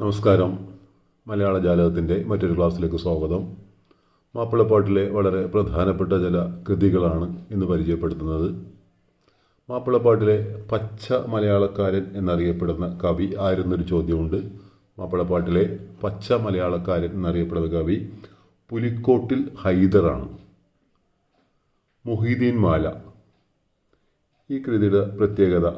നമസ്കാരം. മലയാള ജാലകത്തിന്റെ മറ്റൊരു ക്ലാസ്സിലേക്ക് സ്വാഗതം. മാപ്പിളപ്പാട്ടിലെ വളരെ പ്രധാനപ്പെട്ട ചില കൃതികളാണ് ഇന്ന് പരിചയപ്പെടുത്തുന്നത്. മാപ്പിളപ്പാട്ടിലെ പച്ച മലയാളക്കാരൻ എന്നറിയപ്പെടുന്ന കവി ആയിരുന്നൊരു ചോദ്യമുണ്ട്. മാപ്പിളപ്പാട്ടിലെ പച്ച മലയാളക്കാരൻ എന്നറിയപ്പെടുന്ന കവി പുലിക്കോട്ടിൽ ഹൈദറാണ് മുഹീദ്ദീൻ മാല. ഈ കൃതിയുടെ പ്രത്യേകത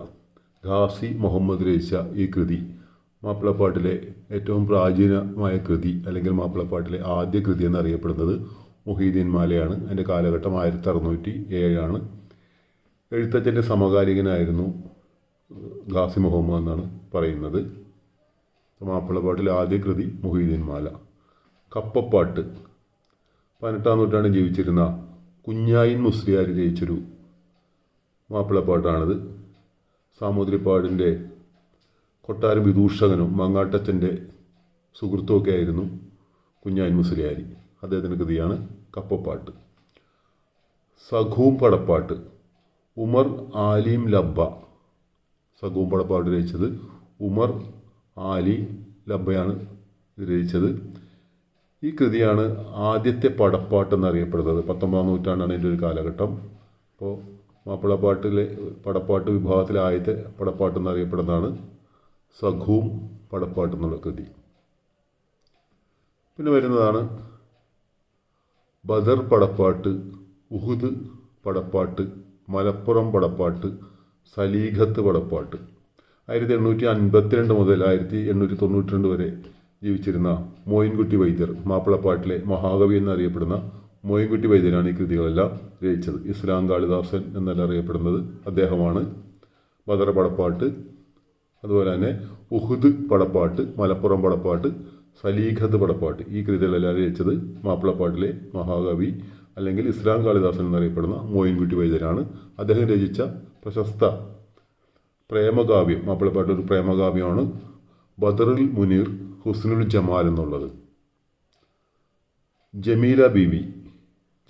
ഖാസി മുഹമ്മദ് രചിച്ച ഈ കൃതി മാപ്പിളപ്പാട്ടിലെ ഏറ്റവും പ്രാചീനമായ കൃതി അല്ലെങ്കിൽ മാപ്പിളപ്പാട്ടിലെ ആദ്യ കൃതി എന്നറിയപ്പെടുന്നത് മുഹീദീൻ മാലയാണ്. അതിന്റെ കാലഘട്ടം ആയിരത്തി അറുന്നൂറ്റി ഏഴാണ്. എഴുത്തച്ഛന്റെ സമകാലികനായിരുന്നു ഖാസി മുഹമ്മദ് എന്നാണ് പറയുന്നത്. മാപ്പിളപ്പാട്ടിലെ ആദ്യ കൃതി മുഹീദീൻ മാല. കപ്പപ്പാട്ട്. പതിനെട്ടാം നൂറ്റാണ്ടിൽ ജീവിച്ചിരുന്ന കുഞ്ഞായിൻ മുസ്ലിയാർ രചിച്ചൊരു മാപ്പിളപ്പാട്ടാണിത്. സാമൂതിരിപ്പാടിന്റെ കൊട്ടാരം വിദൂഷകനും മങ്ങാട്ടച്ചന്റെ സുഹൃത്തുമൊക്കെ ആയിരുന്നു കുഞ്ഞാൻ മുസ്ലിയാരി. അദ്ദേഹത്തിന്റെ കൃതിയാണ് കപ്പപ്പാട്ട്. സഖൂം പടപ്പാട്ട് ഉമർ ആലിം ലബ്ബ. സഖൂം പടപ്പാട്ട് രചിച്ചത് ഉമർ ആലി ലബ്ബയാണ് രചിച്ചത്. ഈ കൃതിയാണ് ആദ്യത്തെ പടപ്പാട്ട് എന്നറിയപ്പെടുന്നത്. പത്തൊമ്പതാം നൂറ്റാണ്ടാണ് എന്റെ ഒരു കാലഘട്ടം. അപ്പോൾ മാപ്പിളപ്പാട്ടിലെ പടപ്പാട്ട് വിഭാഗത്തിലെ ആദ്യത്തെ പടപ്പാട്ട് എന്നറിയപ്പെടുന്നതാണ് സഖൂം പടപ്പാട്ട് എന്നുള്ള കൃതി പിന്നെ വരുന്നതാണ് ബദർ പടപ്പാട്ട് ഉഹുദ് പടപ്പാട്ട് മലപ്പുറം പടപ്പാട്ട് സലീഖത്ത് പടപ്പാട്ട്. ആയിരത്തി എണ്ണൂറ്റി അൻപത്തിരണ്ട് മുതൽ ആയിരത്തി എണ്ണൂറ്റി തൊണ്ണൂറ്റി രണ്ട് വരെ ജീവിച്ചിരുന്ന മോയിൻകുട്ടി വൈദ്യർ മാപ്പിളപ്പാട്ടിലെ മഹാകവി എന്നറിയപ്പെടുന്ന മോയിൻകുട്ടി വൈദ്യരാണ് ഈ കൃതികളെല്ലാം രചിച്ചത്. ഇസ്ലാം കാളിദാസൻ എന്നല്ല അറിയപ്പെടുന്നത്. അദ്ദേഹമാണ് ബദർ പടപ്പാട്ട് അതുപോലെ തന്നെ ഉഹുദ് പടപ്പാട്ട് മലപ്പുറം പടപ്പാട്ട് സലീഖത്ത് പടപ്പാട്ട്. ഈ കൃതികളെല്ലാം രചിച്ചത് മാപ്പിളപ്പാട്ടിലെ മഹാകവി അല്ലെങ്കിൽ ഇസ്ലാം കാളിദാസൻ എന്നറിയപ്പെടുന്ന മോയിൻകുട്ടി വൈദ്യരാണ്. അദ്ദേഹം രചിച്ച പ്രശസ്ത പ്രേമകാവ്യം മാപ്പിളപ്പാട്ട് ഒരു പ്രേമകാവ്യമാണ് ബദറുൽ മുനീർ ഹുസ്നുൽ ജമാൽ എന്നുള്ളത്. ജമീല ബീവി.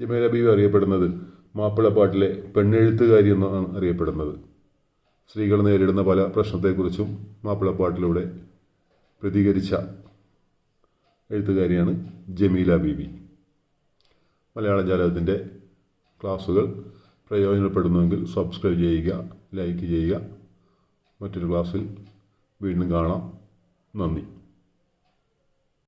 ജമീല ബീവി അറിയപ്പെടുന്നത് മാപ്പിളപ്പാട്ടിലെ പെണ്ണെഴുത്തുകാരി എന്നാണ് അറിയപ്പെടുന്നത്. സ്ത്രീകൾ നേരിടുന്ന പല പ്രശ്നത്തെക്കുറിച്ചും മാപ്പിളപ്പാട്ടിലൂടെ പ്രതികരിച്ച എഴുത്തുകാരിയാണ് ജമീല ബീബി. മലയാള ജാലകത്തിന്റെ ക്ലാസ്സുകൾ പ്രയോജനപ്പെടുന്നുവെങ്കിൽ സബ്സ്ക്രൈബ് ചെയ്യുക ലൈക്ക് ചെയ്യുക. മറ്റൊരു ക്ലാസ്സിൽ വീണ്ടും കാണാം. നന്ദി.